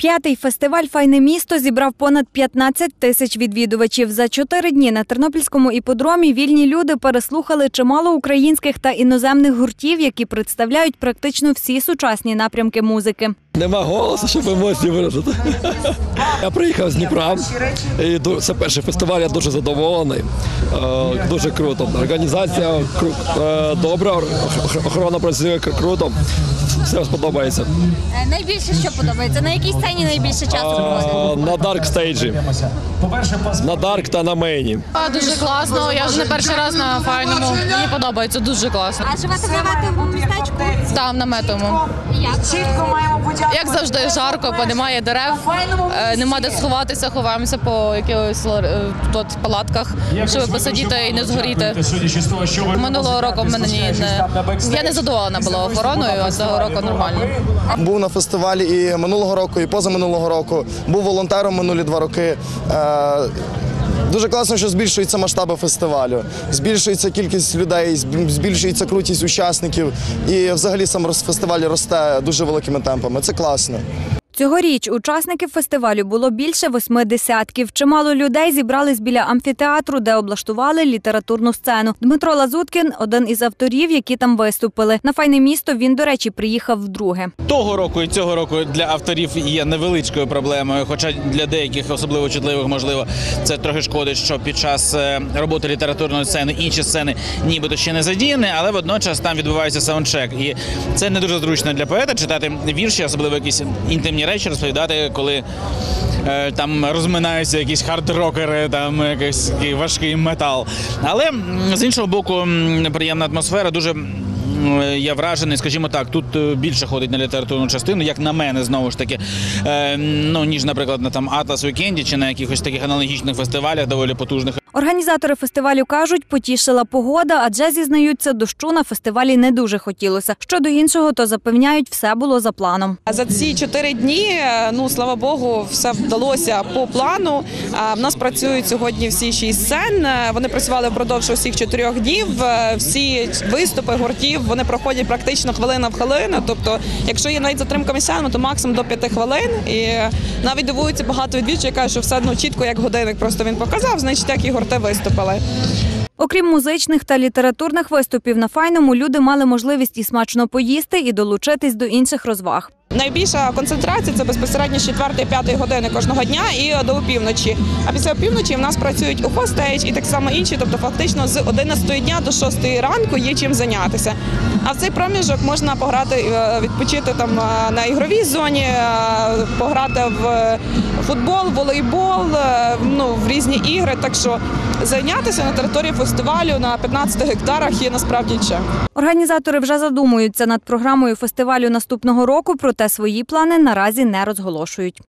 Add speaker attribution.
Speaker 1: П'ятий фестиваль Файне місто зібрав понад 15 тисяч відвідувачів. За чотири дні на Тернопільському іподромі вільні люди переслухали чимало українських та іноземних гуртів, які представляють практично всі сучасні напрямки музики.
Speaker 2: Нема голосу, щоб емоції виразити. Я приїхав з Дніпра. І це перший фестиваль, я дуже задоволений. Е, Дуже круто. Організація е, добра, охорона працює круто. Все сподобається.
Speaker 1: Е, Найбільше що подобається? На якій сцені найбільше часу
Speaker 2: Е, На дарк стейджі, на дарк та на мейні.
Speaker 3: Дуже класно. Я вже не перший раз на файному. Мені подобається дуже класно.
Speaker 1: А живете в наметовому містечку?
Speaker 3: Там наметовому.
Speaker 4: Чітко маємо подякувати.
Speaker 3: Як завжди, жарко, бо немає дерев, е, нема де сховатися, ховаємося по якихось е, тут палатках, щоб посидіти і не згоріти. Минулого року в мене не я не задоволена була охороною, а цього року нормально.
Speaker 5: Був на фестивалі і минулого року, і позаминулого року. Був волонтером минулі два роки. Дуже класно, що збільшуються масштаби фестивалю, збільшується кількість людей, зб- збільшується крутість учасників, і взагалі сам фестиваль росте дуже великими темпами. Це класно.
Speaker 1: Цьогоріч учасників фестивалю було більше восьми десятків. Чимало людей зібрались біля амфітеатру, де облаштували літературну сцену. Дмитро Лазуткін один із авторів, які там виступили. На файне місто він, до речі, приїхав вдруге.
Speaker 6: Того року і цього року для авторів є невеличкою проблемою, хоча для деяких особливо чутливих, можливо, це трохи шкодить, що під час е, роботи літературної сцени інші сцени нібито ще не задіяні, але водночас там відбувається саундчек. І це не дуже зручно для поета читати вірші, особливо якісь інтимні речі, розповідати, коли. е, Там розминаються якісь хард-рокери, там якийсь важкий метал. Але з іншого боку, м, приємна атмосфера, дуже я вражений, скажімо так, тут е, більше ходить на літературну частину, як на мене, знову ж таки, е, ну ніж, наприклад, на там Атлас Вікенді чи на якихось таких аналогічних фестивалях, доволі потужних.
Speaker 1: Організатори фестивалю кажуть, потішила погода, адже зізнаються, дощу на фестивалі не дуже хотілося. Щодо іншого, то запевняють, все було за планом.
Speaker 7: За ці чотири дні, е, ну слава Богу, все вдалося по плану. В нас працюють сьогодні всі шість сцен. Е, Вони працювали впродовж усіх чотирьох днів. Е, Всі виступи гуртів вони проходять практично хвилина в хвилину. Тобто, якщо є навіть затримка місцями, то максимум до п'яти хвилин. І навіть дивуються багато відвідувачів, кажуть, що все ну чітко як годинник. Просто він показав, значить, як і гурти виступили.
Speaker 1: Окрім музичних та літературних виступів на файному, люди мали можливість і смачно поїсти, і долучитись до інших розваг.
Speaker 7: Найбільша концентрація це безпосередньо з 4-5 години кожного дня і до опівночі. А після опівночі в нас працюють УФО стейдж і так само інші. Тобто, фактично з 11 дня до 6 ранку є чим зайнятися. А в цей проміжок можна пограти, е, відпочити там е, на ігровій зоні, е, пограти в футбол, волейбол, ну в різні ігри. Так що зайнятися на території фестивалю на 15 гектарах є насправді чим.
Speaker 1: Організатори вже задумуються над програмою фестивалю наступного року, проте свої плани наразі не розголошують.